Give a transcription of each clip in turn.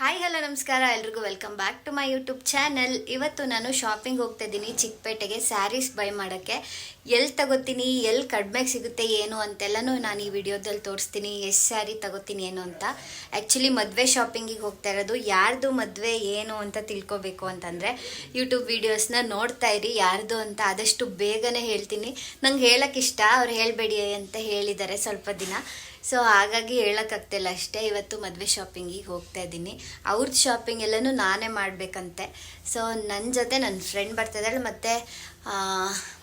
Hi hello ನಮಸ್ಕಾರ. ಎಲ್ರಿಗೂ welcome back to my YouTube channel ಇವತ್ತು ನಾನು ಶಾಪಿಂಗ್ ಹೋಗ್ತಾ ಇದ್ದೀನಿ ಚಿಕ್ಕಪೇಟೆಗೆ ಸ್ಯಾರೀಸ್ ಬೈ ಮಾಡೋಕ್ಕೆ. ಎಲ್ಲಿ ತಗೋತೀನಿ ಎಲ್ಲಿ ಕಡಿಮೆಗೆ ಸಿಗುತ್ತೆ, ಏನು ಅಂತೆಲ್ಲನೂ ನಾನು ಈ ವಿಡಿಯೋದಲ್ಲಿ ತೋರಿಸ್ತೀನಿ. ಎಷ್ಟು ಸ್ಯಾರಿ ತಗೋತೀನಿ, ಏನು ಅಂತ. ಆ್ಯಕ್ಚುಲಿ ಮದುವೆ ಶಾಪಿಂಗಿಗೆ ಹೋಗ್ತಾ ಇರೋದು ಯಾರ್ದು ಮದುವೆ, ಏನು ಅಂತ ತಿಳ್ಕೊಬೇಕು ಅಂತಂದರೆ ಯೂಟ್ಯೂಬ್ ವೀಡಿಯೋಸ್ನ ನೋಡ್ತಾ ಇರಿ, ಯಾರ್ದು ಅಂತ ಆದಷ್ಟು ಬೇಗನೆ ಹೇಳ್ತೀನಿ. ನಂಗೆ ಹೇಳೋಕ್ಕಿಷ್ಟ ಅವ್ರು ಹೇಳಬೇಡಿ ಅಂತ ಹೇಳಿದ್ದಾರೆ ಸ್ವಲ್ಪ ದಿನ. ಸೊ ಹಾಗಾಗಿ ಹೇಳೋಕ್ಕಾಗ್ತಿಲ್ಲ ಅಷ್ಟೇ. ಇವತ್ತು ಮದುವೆ ಶಾಪಿಂಗಿಗೆ ಹೋಗ್ತಾ ಇದ್ದೀನಿ. ಅವ್ರದ್ದು ಶಾಪಿಂಗ್ ಎಲ್ಲನೂ ನಾನೇ ಮಾಡಬೇಕಂತೆ. ಸೊ ನನ್ನ ಜೊತೆ ನನ್ನ ಫ್ರೆಂಡ್ ಬರ್ತಿದ್ದಾಳೆ ಮತ್ತು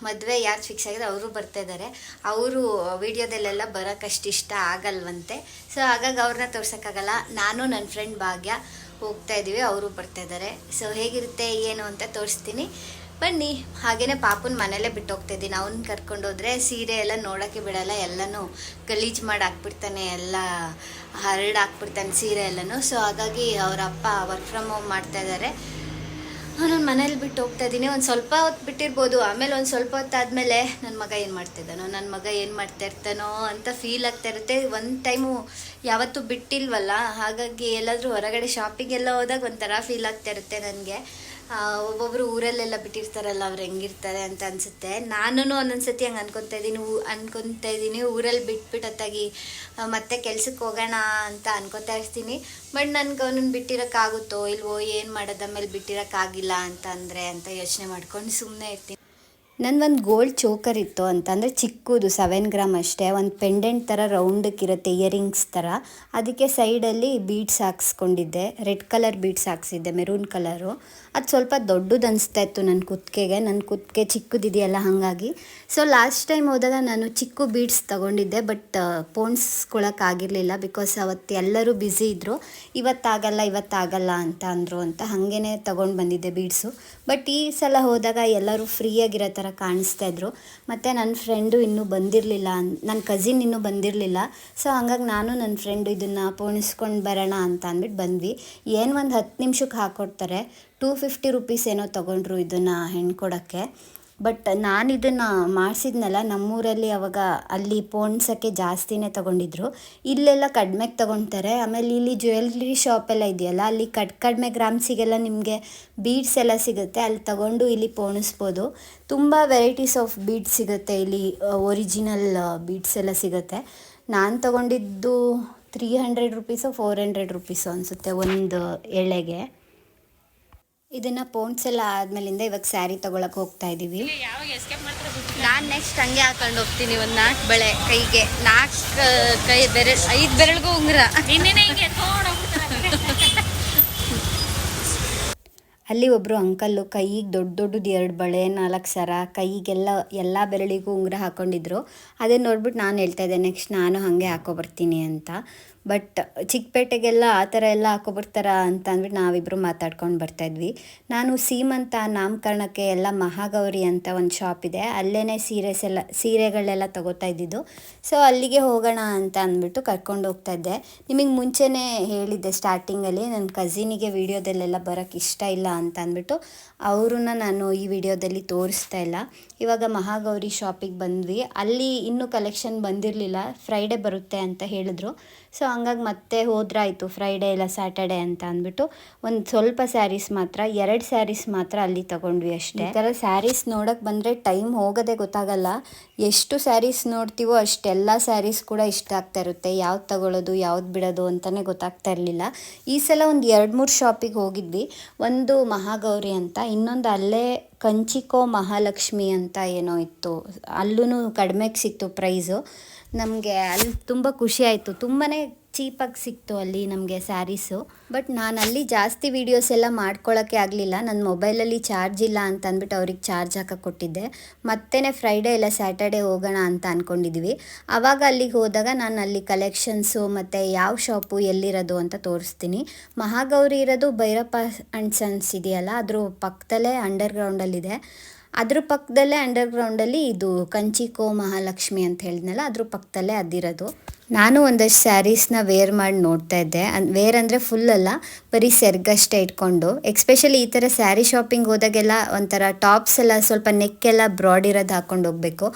ಮದುವೆ ಯಾರು ಫಿಕ್ಸ್ ಆಗಿದೆ ಅವರು ಬರ್ತಾ ಇದ್ದಾರೆ ಅವರು ವಿಡಿಯೋದಲ್ಲೆಲ್ಲ ಬರೋಕ್ಕಷ್ಟು ಇಷ್ಟ ಆಗಲ್ವಂತೆ. ಸೊ ಹಾಗಾಗಿ ಅವ್ರನ್ನ ತೋರ್ಸೋಕ್ಕಾಗಲ್ಲ. ನಾನು ನನ್ನ ಫ್ರೆಂಡ್ ಭಾಗ್ಯ ಹೋಗ್ತಾ ಇದ್ದೀವಿ ಅವರು ಬರ್ತಾ ಇದ್ದಾರೆ ಸೊ ಹೇಗಿರುತ್ತೆ, ಏನು ಅಂತ ತೋರಿಸ್ತೀನಿ. ಬನ್ನಿ, ಹಾಗೇನೆ ಪಾಪುನ ಮನೇಲೇ ಬಿಟ್ಟು ಹೋಗ್ತಿದ್ದೀನಿ ಅವ್ನ ಕರ್ಕೊಂಡು ಹೋದ್ರೆ ಸೀರೆ ಎಲ್ಲ ನೋಡೋಕ್ಕೆ ಬಿಡಲ್ಲ, ಎಲ್ಲನೂ ಗಲೀಜು ಮಾಡಿ ಹಾಕ್ಬಿಡ್ತಾನೆ, ಎಲ್ಲ ಹರಡ್ ಹಾಕ್ಬಿಡ್ತಾನೆ ಸೀರೆ ಎಲ್ಲನೂ. ಸೊ ಹಾಗಾಗಿ ಅವ್ರ ಅಪ್ಪ ವರ್ಕ್ ಫ್ರಮ್ ಹೋಮ್ ಮಾಡ್ತಾ ಇದ್ದಾರೆ ನಾನು ಮನೇಲಿ ಬಿಟ್ಟು ಹೋಗ್ತಾ ಇದ್ದೀನಿ. ಒಂದು ಸ್ವಲ್ಪ ಹೊತ್ತು ಬಿಟ್ಟಿರ್ಬೋದು. ಆಮೇಲೆ ಒಂದು ಸ್ವಲ್ಪ ಹೊತ್ತು ಆದಮೇಲೆ ನನ್ನ ಮಗ ಏನು ಮಾಡ್ತಿದ್ದಾನೋ ನನ್ನ ಮಗ ಏನು ಮಾಡ್ತಾ ಇರ್ತಾನೋ ಅಂತ ಫೀಲ್ ಆಗ್ತಾ ಇರುತ್ತೆ. ಒಂದು ಟೈಮು ಯಾವತ್ತೂ ಬಿಟ್ಟಿಲ್ವಲ್ಲ, ಹಾಗಾಗಿ ಎಲ್ಲಾದರೂ ಹೊರಗಡೆ ಶಾಪಿಂಗ್ ಎಲ್ಲ ಹೋದಾಗ ಒಂಥರ ಫೀಲ್ ಆಗ್ತಾ ಇರುತ್ತೆ ನನಗೆ. ಒಬ್ಬೊಬ್ರು ಊರಲ್ಲೆಲ್ಲ ಬಿಟ್ಟಿರ್ತಾರಲ್ಲ, ಅವ್ರು ಹೆಂಗಿರ್ತಾರೆ ಅಂತ ಅನ್ಸುತ್ತೆ. ನಾನು ಒಂದೊಂದ್ಸತಿ ಹಂಗೆ ಅನ್ಕೊತಾ ಇದ್ದೀನಿ ಅನ್ಕೊಂತಾ ಇದ್ದೀನಿ. ಊರಲ್ಲಿ ಬಿಟ್ಬಿಟ್ಟು ಹೊತ್ತಾಗಿ ಮತ್ತೆ ಕೆಲ್ಸಕ್ಕೆ ಹೋಗೋಣ ಅಂತ ಅನ್ಕೊತಾ ಇರ್ತೀನಿ. ಬಟ್ ನನ್ಗೆ ಅವನನ್ನ ಬಿಟ್ಟಿರೋಕ್ಕಾಗುತ್ತೋ ಇಲ್ವೋ, ಏನು ಮಾಡೋದು ಆಮೇಲೆ ಬಿಟ್ಟಿರೋಕ್ಕಾಗಿಲ್ಲ ಅಂತ ಅಂದರೆ ಅಂತ ಯೋಚನೆ ಮಾಡ್ಕೊಂಡು ಸುಮ್ಮನೆ ಇರ್ತೀನಿ. ನಂದೊಂದು ಗೋಲ್ಡ್ ಚೋಕರ್ ಇತ್ತು ಅಂತಂದರೆ ಚಿಕ್ಕದು ಸೆವೆನ್ ಗ್ರಾಮ್ ಅಷ್ಟೇ, ಒಂದು ಪೆಂಡೆಂಟ್ ಥರ ರೌಂಡಕ್ಕಿರುತ್ತೆ ಇಯರಿಂಗ್ಸ್ ಥರ ಅದಕ್ಕೆ ಸೈಡಲ್ಲಿ ಬೀಡ್ಸ್ ಹಾಕ್ಸ್ಕೊಂಡಿದ್ದೆ ರೆಡ್ ಕಲರ್ ಬೀಡ್ಸ್ ಹಾಕ್ಸಿದ್ದೆ ಮೆರೂನ್ ಕಲರು ಅದು ಸ್ವಲ್ಪ ದೊಡ್ಡದು ಅನಿಸ್ತಾ ಇತ್ತು ನನ್ನ ಕುತ್ತಿಗೆಗೆ ನನ್ನ ಕುತ್ತಿಗೆ ಚಿಕ್ಕದಿದೆಯಲ್ಲ ಹಾಗಾಗಿ. ಸೊ ಲಾಸ್ಟ್ ಟೈಮ್ ಹೋದಾಗ ನಾನು ಚಿಕ್ಕ ಬೀಡ್ಸ್ ತಗೊಂಡಿದ್ದೆ ಬಟ್ ಪೋಣಿಸ್ಕೊಳಕ್ಕಾಗಿರಲಿಲ್ಲ ಬಿಕಾಸ್ ಅವತ್ತು ಎಲ್ಲರೂ ಬ್ಯುಸಿ ಇದ್ದರು ಇವತ್ತಾಗಲ್ಲ ಇವತ್ತಾಗಲ್ಲ ಅಂತ ಅಂದರು ಅಂತ ಹಾಗೇ ತೊಗೊಂಡು ಬಂದಿದ್ದೆ ಬೀಡ್ಸು ಬಟ್ ಈ ಸಲ ಹೋದಾಗ ಎಲ್ಲರೂ ಫ್ರೀಯಾಗಿರೋ ಥರ ಕಾಣಿಸ್ತಾ ಇದ್ರು. ಮತ್ತು ನನ್ನ ಫ್ರೆಂಡು ಇನ್ನೂ ಬಂದಿರಲಿಲ್ಲ ನನ್ನ ಕಸಿನ್ ಇನ್ನೂ ಬಂದಿರಲಿಲ್ಲ. ಸೊ ಹಂಗಾಗಿ ನಾನು ನನ್ನ ಫ್ರೆಂಡು ಇದನ್ನು ಪೋಣಿಸ್ಕೊಂಡು ಬರೋಣ ಅಂತ ಅಂದ್ಬಿಟ್ಟು ಬಂದ್ವಿ. ಏನು ಒಂದು ಹತ್ತು ನಿಮಿಷಕ್ಕೆ ಹಾಕ್ಕೊಡ್ತಾರೆ ಟೂ ಫಿಫ್ಟಿ ರುಪೀಸ್ ಏನೋ ತೊಗೊಂಡ್ರು ಇದನ್ನು ಹೆಣ್ಕೊಡೋಕ್ಕೆ. ಬಟ್ ನಾನು ಇದನ್ನು ಮಾಡಿಸಿದ್ನಲ್ಲ ನಮ್ಮೂರಲ್ಲಿ ಅವಾಗ ಅಲ್ಲಿ ಪೋಣ್ಸೋಕ್ಕೆ ಜಾಸ್ತಿನೇ ತೊಗೊಂಡಿದ್ರು. ಇಲ್ಲೆಲ್ಲ ಕಡಿಮೆಗೆ ತೊಗೊಳ್ತಾರೆ ಆಮೇಲೆ ಇಲ್ಲಿ ಜ್ಯುವೆಲ್ರಿ ಎಲ್ಲ ಇದೆಯಲ್ಲ, ಅಲ್ಲಿ ಕಡ್, ಕಡಿಮೆ ಗ್ರಾಮ್ಸಿಗೆಲ್ಲ ನಿಮಗೆ ಬೀಡ್ಸ್ ಎಲ್ಲ ಸಿಗುತ್ತೆ. ಅಲ್ಲಿ ತಗೊಂಡು ಇಲ್ಲಿ ಪೋಣಿಸ್ಬೋದು. ತುಂಬ ವೆರೈಟೀಸ್ ಆಫ್ ಬೀಡ್ಸ್ ಸಿಗುತ್ತೆ ಇಲ್ಲಿ ಒರಿಜಿನಲ್ ಬೀಡ್ಸ್ ಎಲ್ಲ ಸಿಗುತ್ತೆ. ನಾನು ತಗೊಂಡಿದ್ದು three hundred rupees four hundred rupees ಅನಿಸುತ್ತೆ ಒಂದು ಎಳೆಗೆ. ಇದನ್ನು ಪೋನ್ಸ್ ಎಲ್ಲ ಆದ್ಮೇಲಿಂದ ಇವಾಗ ಸ್ಯಾರಿ ತಗೊಳಕ್ ಹೋಗ್ತಾ ಇದೀವಿ. ನಾನು ನೆಕ್ಸ್ಟ್ ಹಂಗೆ ಹಾಕೊಂಡು ಹೋಗ್ತೀನಿ ಒಂದು ನಾಲ್ಕು ಬಳೆ ಕೈಗೆ. ನಾಲ್ಕು ಕೈ ಬೆರಳು ಐದು ಬೆರಳಿಗೂ ಉಂಗುರ. ಅಲ್ಲಿ ಒಬ್ಬರು ಅಂಕಲ್ಲು ಕೈಗೆ ದೊಡ್ಡ ದೊಡ್ಡದು ಎರಡು ಬಳೆ ನಾಲ್ಕು ಸರ ಕೈಗೆಲ್ಲ ಎಲ್ಲ ಬೆರಳಿಗೂ ಉಂಗುರ ಹಾಕೊಂಡಿದ್ರು. ಅದನ್ನ ನೋಡ್ಬಿಟ್ಟು ನಾನು ಹೇಳ್ತಾ ಇದ್ದೆ, ನೆಕ್ಸ್ಟ್ ನಾನು ಹಾಗೆ ಹಾಕೊಬರ್ತೀನಿ ಅಂತ. ಬಟ್ ಚಿಕ್ಕಪೇಟೆಗೆಲ್ಲ ಆ ಥರ ಎಲ್ಲ ಹಾಕೊಬರ್ತಾರ ಅಂತ ಅಂದ್ಬಿಟ್ಟು ನಾವಿಬ್ಬರು ಮಾತಾಡ್ಕೊಂಡು ಬರ್ತಾಯಿದ್ವಿ ನಾನು ಸೀಮಂತ ನಾಮಕರಣಕ್ಕೆ ಎಲ್ಲ ಮಹಾಗೌರಿ ಅಂತ ಒಂದು ಶಾಪ್ ಇದೆ. ಅಲ್ಲೇ ಸೀರೆಸ್ ಎಲ್ಲ, ಸೀರೆಗಳೆಲ್ಲ ತಗೋತಾ ಇದ್ದಿದ್ದು. ಸೊ ಅಲ್ಲಿಗೆ ಹೋಗೋಣ ಅಂತ ಅಂದ್ಬಿಟ್ಟು ಕರ್ಕೊಂಡು ಹೋಗ್ತಾ ಇದ್ದೆ. ನಿಮಗೆ ಮುಂಚೆನೇ ಹೇಳಿದ್ದೆ ಸ್ಟಾರ್ಟಿಂಗಲ್ಲಿ ನನ್ನ ಕಸಿನಿಗೆ ವೀಡಿಯೋದಲ್ಲೆಲ್ಲ ಬರೋಕ್ಕೆ ಇಷ್ಟ ಇಲ್ಲ ಅಂತ ಅಂದ್ಬಿಟ್ಟು ಅವ್ರನ್ನ ನಾನು ಈ ವಿಡಿಯೋದಲ್ಲಿ ತೋರಿಸ್ತಾ ಇಲ್ಲ. ಇವಾಗ ಮಹಾಗೌರಿ ಶಾಪಿಗೆ ಬಂದ್ವಿ. ಅಲ್ಲಿ ಇನ್ನೂ ಕಲೆಕ್ಷನ್ ಬಂದಿರಲಿಲ್ಲ. ಫ್ರೈಡೇ ಬರುತ್ತೆ ಅಂತ ಹೇಳಿದ್ರು. ಸೊ ಹಂಗಾಗಿ ಮತ್ತೆ ಹೋದ್ರಾಯಿತು. ಫ್ರೈಡೇ ಇಲ್ಲ ಸ್ಯಾಟರ್ಡೆ ಅಂತ ಅಂದ್ಬಿಟ್ಟು ಒಂದು ಸ್ವಲ್ಪ ಸ್ಯಾರೀಸ್ ಮಾತ್ರ, ಎರಡು ಸ್ಯಾರೀಸ್ ಮಾತ್ರ ಅಲ್ಲಿ ತಗೊಂಡ್ವಿ ಅಷ್ಟೇ. ಈ ಥರ ಸ್ಯಾರೀಸ್ ನೋಡೋಕ್ಕೆ ಬಂದರೆ ಟೈಮ್ ಹೋಗೋದೇ ಗೊತ್ತಾಗಲ್ಲ. ಎಷ್ಟು ಸ್ಯಾರೀಸ್ ನೋಡ್ತೀವೋ ಅಷ್ಟೆಲ್ಲ ಸ್ಯಾರೀಸ್ ಕೂಡ ಇಷ್ಟ ಆಗ್ತಾ ಇರುತ್ತೆ. ಯಾವ್ದು ತಗೊಳ್ಳೋದು ಯಾವ್ದು ಬಿಡೋದು ಅಂತಲೇ ಗೊತ್ತಾಗ್ತಾ ಇರಲಿಲ್ಲ. ಈ ಸಲ ಒಂದು ಎರಡು ಮೂರು ಶಾಪಿಗೆ ಹೋಗಿದ್ವಿ. ಒಂದು ಮಹಾಗೌರಿ ಅಂತ. ಇನ್ನೊಂದು ಅಲ್ಲೇ ಕಂಚಿಕೋ ಮಹಾಲಕ್ಷ್ಮಿ ಅಂತ ಏನೋ ಇತ್ತು. ಅಲ್ಲೂ ಕಡಿಮೆಗೆ ಸಿಕ್ತು ಪ್ರೈಸು. ನಮಗೆ ಅಲ್ಲಿ ತುಂಬ ಖುಷಿ ಆಯಿತು. ತುಂಬಾ ಚೀಪಾಗಿ ಸಿಕ್ತು ಅಲ್ಲಿ ನಮಗೆ ಸ್ಯಾರೀಸು. ಬಟ್ ನಾನು ಅಲ್ಲಿ ಜಾಸ್ತಿ ವೀಡಿಯೋಸ್ ಎಲ್ಲ ಮಾಡ್ಕೊಳ್ಳೋಕ್ಕೆ ಆಗಲಿಲ್ಲ. ನನ್ನ ಮೊಬೈಲಲ್ಲಿ ಚಾರ್ಜ್ ಇಲ್ಲ ಅಂತ ಅಂದ್ಬಿಟ್ಟು ಅವ್ರಿಗೆ ಚಾರ್ಜ್ ಹಾಕಕ್ಕೆ ಕೊಟ್ಟಿದ್ದೆ. ಮತ್ತೆ ಫ್ರೈಡೇ ಇಲ್ಲ ಸ್ಯಾಟರ್ಡೇ ಹೋಗೋಣ ಅಂತ ಅಂದ್ಕೊಂಡಿದ್ವಿ ಆವಾಗ ಅಲ್ಲಿಗೆ ಹೋದಾಗ ನಾನು ಅಲ್ಲಿ ಕಲೆಕ್ಷನ್ಸು ಮತ್ತು ಯಾವ ಶಾಪು ಎಲ್ಲಿರೋದು ಅಂತ ತೋರಿಸ್ತೀನಿ. ಮಹಾಗೌರಿ ಇರೋದು ಭೈರಪ್ಪ ಆ್ಯಂಡ್ ಸನ್ಸ್ ಇದೆಯಲ್ಲ, ಅದ್ರ ಪಕ್ಕದಲ್ಲೇ ಅಂಡರ್ ಗ್ರೌಂಡಲ್ಲಿದೆ ಅದ್ರ ಪಕ್ಕದಲ್ಲೇ ಅಂಡರ್ ಗ್ರೌಂಡಲ್ಲಿ ಇದು ಕಂಚಿಕೋ ಮಹಾಲಕ್ಷ್ಮಿ ಅಂತ ಹೇಳಿದ್ನಲ್ಲ, ಅದ್ರ ಪಕ್ಕದಲ್ಲೇ ಅದಿರೋದು. ನಾನು ಒಂದಷ್ಟು ಸ್ಯಾರೀಸ್ನ ವೇರ್ ಮಾಡಿ ನೋಡ್ತಾ ಇದ್ದೆ. ಅನ್ ವೇರ್ ಅಂದರೆ ಫುಲ್ ಅಲ್ಲ, ಬರೀ ಸೆರ್ಗಷ್ಟೇ ಇಟ್ಕೊಂಡು. ಎಕ್ಸ್ಪೆಷಲಿ ಈ ಥರ ಸ್ಯಾರಿ ಶಾಪಿಂಗ್ ಹೋದಾಗೆಲ್ಲ ಒಂಥರ ಟಾಪ್ಸ್ ಎಲ್ಲ ಸ್ವಲ್ಪ ನೆಕ್ ಎಲ್ಲ ಬ್ರಾಡ್ ಇರೋದು ಹಾಕೊಂಡು ಹೋಗಬೇಕು.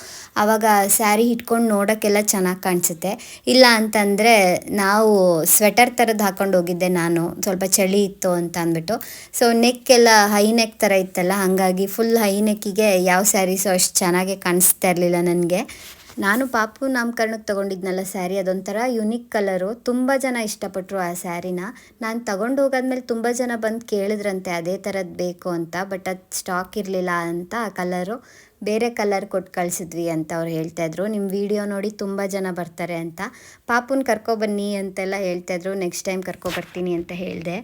ಆವಾಗ ಸ್ಯಾರಿ ಇಟ್ಕೊಂಡು ನೋಡೋಕ್ಕೆಲ್ಲ ಚೆನ್ನಾಗಿ ಕಾಣಿಸುತ್ತೆ. ಇಲ್ಲ ಅಂತಂದರೆ ನಾವು ಸ್ವೆಟರ್ ಥರದ್ದು ಹಾಕೊಂಡು ಹೋಗಿದ್ದೆ ನಾನು. ಸ್ವಲ್ಪ ಚಳಿ ಇತ್ತು ಅಂತ ಅಂದ್ಬಿಟ್ಟು. ಸೊ ನೆಕ್ ಎಲ್ಲ ಹೈ ನೆಕ್ ಥರ ಇತ್ತಲ್ಲ, ಹಾಗಾಗಿ ಫುಲ್ ಹೈ ನೆಕ್ಕಿಗೆ ಯಾವ ಸ್ಯಾರೀಸು ಅಷ್ಟು ಚೆನ್ನಾಗಿ ಕಾಣಿಸ್ತಾ ಇರಲಿಲ್ಲ ನನಗೆ. ನಾನು ಪಾಪು ನಾಮಕರಣಕ್ಕೆ ತೊಗೊಂಡಿದ್ನಲ್ಲ ಸ್ಯಾರಿ, ಅದೊಂಥರ ಯುನಿಕ್ ಕಲರು ತುಂಬ ಜನ ಇಷ್ಟಪಟ್ಟರು ಆ ಸ್ಯಾರಿನ. ನಾನು ತಗೊಂಡು ಹೋಗಾದ್ಮೇಲೆ ತುಂಬ ಜನ ಬಂದು ಕೇಳಿದ್ರಂತೆ, ಅದೇ ಥರದ್ದು ಬೇಕು ಅಂತ ಬಟ್ ಅದು ಸ್ಟಾಕ್ ಇರಲಿಲ್ಲ ಅಂತ ಆ ಕಲರು ಬೇರೆ ಕಲರ್ ಕೊಟ್ಟು ಕಳಿಸಿದ್ವಿ ಅಂತ ಅವ್ರು ಹೇಳ್ತಾಯಿದ್ರು ನಿಮ್ಮ ವಿಡಿಯೋ ನೋಡಿ ತುಂಬ ಜನ ಬರ್ತಾರೆ ಅಂತ. ಪಾಪುನ ಕರ್ಕೊಬನ್ನಿ ಅಂತೆಲ್ಲ ಹೇಳ್ತಾಯಿದ್ರು ನೆಕ್ಸ್ಟ್ ಟೈಮ್ ಕರ್ಕೊಬರ್ತೀನಿ ಅಂತ ಹೇಳಿದೆ.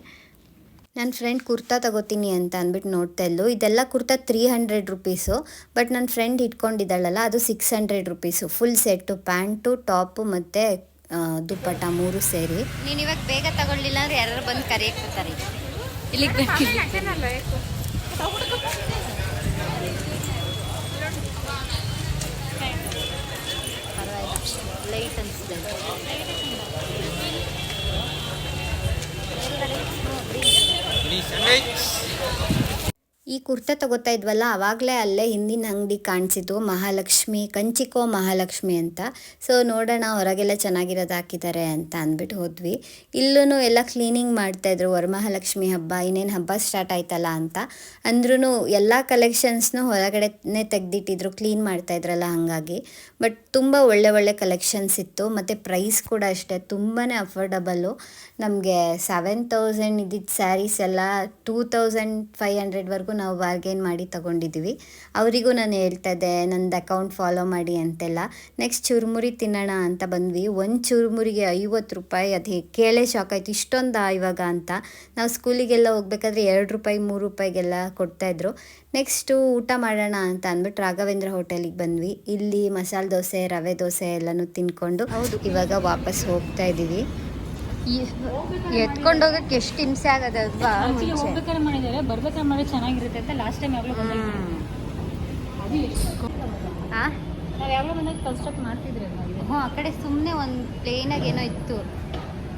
ನನ್ನ ಫ್ರೆಂಡ್ ಕುರ್ತಾ ತಗೋತೀನಿ ಅಂತ ಅಂದ್ಬಿಟ್ಟು ನೋಡ್ತಾ ಇದ್ಲು. ಇದೆಲ್ಲ kurta three hundred rupees but ನನ್ನ ಫ್ರೆಂಡ್ ಇಟ್ಕೊಂಡಿದ್ದಾಳಲ್ಲ, ಅದು six hundred rupees full set pant, top ಮತ್ತು ದುಪ್ಪಟ ಮೂರು ಸೇರಿ. ನೀನು ಇವಾಗ ಬೇಗ ತಗೊಳ್ಳಿಲ್ಲ ಅಂದ್ರೆ ಯಾರು ಬಂದು ಕರೆಯಕ್ತಾರೆ ಇಲ್ಲಿಗೆ ಲೈಟ್ Chinese. ಈ ಕುರ್ತಾ ತಗೋತಾ ಇದ್ವಲ್ಲ ಆವಾಗಲೇ ಅಲ್ಲೇ ಹಿಂದಿನ ಅಂಗಡಿ ಕಾಣಿಸಿತು ಮಹಾಲಕ್ಷ್ಮಿ, ಕಂಚಿಕೋ ಮಹಾಲಕ್ಷ್ಮಿ ಅಂತ. ಸೊ ನೋಡೋಣ ಹೊರಗೆಲ್ಲ ಚೆನ್ನಾಗಿರೋದು ಹಾಕಿದ್ದಾರೆ ಅಂತ ಅಂದ್ಬಿಟ್ಟು ಹೋದ್ವಿ. ಇಲ್ಲೂ ಎಲ್ಲ ಕ್ಲೀನಿಂಗ್ ಮಾಡ್ತಾಯಿದ್ರು ವರಮಹಾಲಕ್ಷ್ಮಿ ಹಬ್ಬ, ಇನ್ನೇನು ಹಬ್ಬ ಸ್ಟಾರ್ಟ್ ಆಯ್ತಲ್ಲ ಅಂತ. ಅಂದ್ರೂ ಎಲ್ಲ ಕಲೆಕ್ಷನ್ಸ್ನು ಹೊರಗಡೆನೇ ತೆಗೆದಿಟ್ಟಿದ್ರು ಕ್ಲೀನ್ ಮಾಡ್ತಾಯಿದ್ರಲ್ಲ ಹಾಗಾಗಿ. ಬಟ್ ತುಂಬ ಒಳ್ಳೆ ಒಳ್ಳೆ ಕಲೆಕ್ಷನ್ಸ್ ಇತ್ತು. ಮತ್ತು ಪ್ರೈಸ್ ಕೂಡ ಅಷ್ಟೇ ತುಂಬಾ ಅಫೋರ್ಡಬಲ್ಲು ನಮಗೆ ಸೆವೆನ್ ತೌಸಂಡ್ ಇದ್ದಿದ್ದ ಸ್ಯಾರೀಸ್ ಎಲ್ಲ ಟೂ ತೌಸಂಡ್ ಫೈವ್ ಹಂಡ್ರೆಡ್ವರೆಗೂ ನಾವು ಬಾರ್ಗೇನ್ ಮಾಡಿ ತೊಗೊಂಡಿದ್ದೀವಿ. ಅವರಿಗೂ ನಾನು ಹೇಳ್ತಾ ಇದ್ದೆ ನಂದು ಅಕೌಂಟ್ ಫಾಲೋ ಮಾಡಿ ಅಂತೆಲ್ಲ. ನೆಕ್ಸ್ಟ್ ಚುರುಮುರಿ ತಿನ್ನೋಣ ಅಂತ ಬಂದ್ವಿ. ಒಂದು ಚುರುಮುರಿಗೆ ಐವತ್ತು ರೂಪಾಯಿ ಅದು ಕೇಳೇ ಶಾಕ್ ಆಯಿತು. ಇಷ್ಟೊಂದಾ ಇವಾಗ ಅಂತ. ನಾವು ಸ್ಕೂಲಿಗೆಲ್ಲ ಹೋಗ್ಬೇಕಾದ್ರೆ ಎರಡು ರೂಪಾಯಿ ಮೂರು ರೂಪಾಯಿಗೆಲ್ಲ ಕೊಡ್ತಾಯಿದ್ರು ನೆಕ್ಸ್ಟು ಊಟ ಮಾಡೋಣ ಅಂತ ಅಂದ್ಬಿಟ್ಟು ರಾಘವೇಂದ್ರ ಹೋಟೆಲಿಗೆ ಬಂದ್ವಿ. ಇಲ್ಲಿ ಮಸಾಲೆ ದೋಸೆ ರವೆ ದೋಸೆ ಎಲ್ಲನೂ ತಿನ್ಕೊಂಡು ಹೌದು. ಇವಾಗ ವಾಪಸ್ ಹೋಗ್ತಾ ಇದ್ದೀವಿ. ಎತ್ಕೊಂಡು ಹೋಗಕ್ಕೆ ಎಷ್ಟು ಹಿಂಸೆ ಆಗದಲ್ವಾ ಆಕ್ಚುಲಿ ಹೋಗ್ಬೇಕಾದ್ರೆ ಮಾಡಿದ್ದಾರೆ. ಬರ್ಬೇಕಾದ್ರೆ ಮಾಡಿ ಚೆನ್ನಾಗಿರುತ್ತೆ ಅಂತ ಲಾಸ್ಟ್ ಟೈಮ್ ಯಾವಾಗಲೂ ನಾವು ಯಾವಾಗಲೂ ಬಂದಾಗ ಕನ್ಸ್ಟ್ರಕ್ಟ್ ಮಾಡ್ತಿದ್ರಿ ಅಲ್ವಾ? ಹ್ಞೂ ಆ ಕಡೆ ಸುಮ್ಮನೆ ಒಂದು ಪ್ಲೇನಾಗಿ ಏನೋ ಇತ್ತು.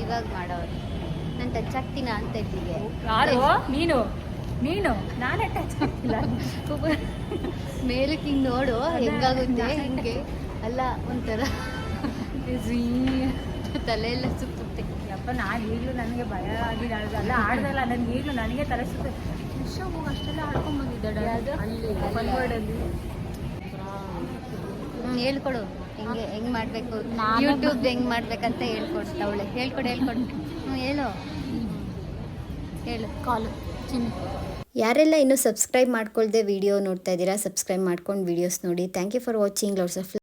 ಇವಾಗ ಮಾಡೋರು. ನಾನು ಟಚ್ ಆಗ್ತೀನ ಅಂತ ಇದ್ದೀಗೆ. ನೀನು ನೀನು ನಾನೇ ಟಚ್ ಆಗ್ತಿಲ್ಲ ಮೇಲಕ್ಕೆ ಹಿಂಗೆ ನೋಡು ಹೆಂಗಾಗುತ್ತೆ ಹಿಂಗೆ. ಅಲ್ಲ ಒಂಥರ. ತಲೆ ಎಲ್ಲ ಯಪ್ಪ ನಾನು ಈಗಲೂ ನನಗೆ ಭಯ ಆಗಿದೆ ಅಲ್ಲ ಆಡ್ದಲ್ಲ ನನಗೆ ಈಗಲೂ ನನಗೆ ತಲೆಸುತ್ತೆ ವಿಶ್ವ ಹೋಗಿ ಅಷ್ಟೆಲ್ಲ ಆಡ್ಕೊಂಡ್ ಅದು ಅಲ್ಲಿ. ಹ್ಞೂ ಹೇಳ್ಕೊಡು. ಹೆಂಗೆ ಹೆಂಗೆ ಮಾಡಬೇಕು? ಯೂಟ್ಯೂಬ್ ಹೆಂಗೆ ಮಾಡ್ಬೇಕಂತ ಹೇಳ್ಕೊಡ್ತಾವಳೆ ಹೇಳ್ಕೊಡು ಹೇಳ್ಕೊಡು. ಹ್ಞೂ ಹೇಳು. ಹೇಳು. ಕಾಲು ಚಿನ್ನಿ. ಯಾರೆಲ್ಲ ಇನ್ನೂ ಸಬ್ಸ್ಕ್ರೈಬ್ ಮಾಡ್ಕೊಳ್ದೆ ವಿಡಿಯೋ ನೋಡ್ತಾ ಇದ್ದೀರಾ ಸಬ್ಸ್ಕ್ರೈಬ್ ಮಾಡ್ಕೊಂಡು ವೀಡಿಯೋಸ್ ನೋಡಿ. Thank you for watching lots of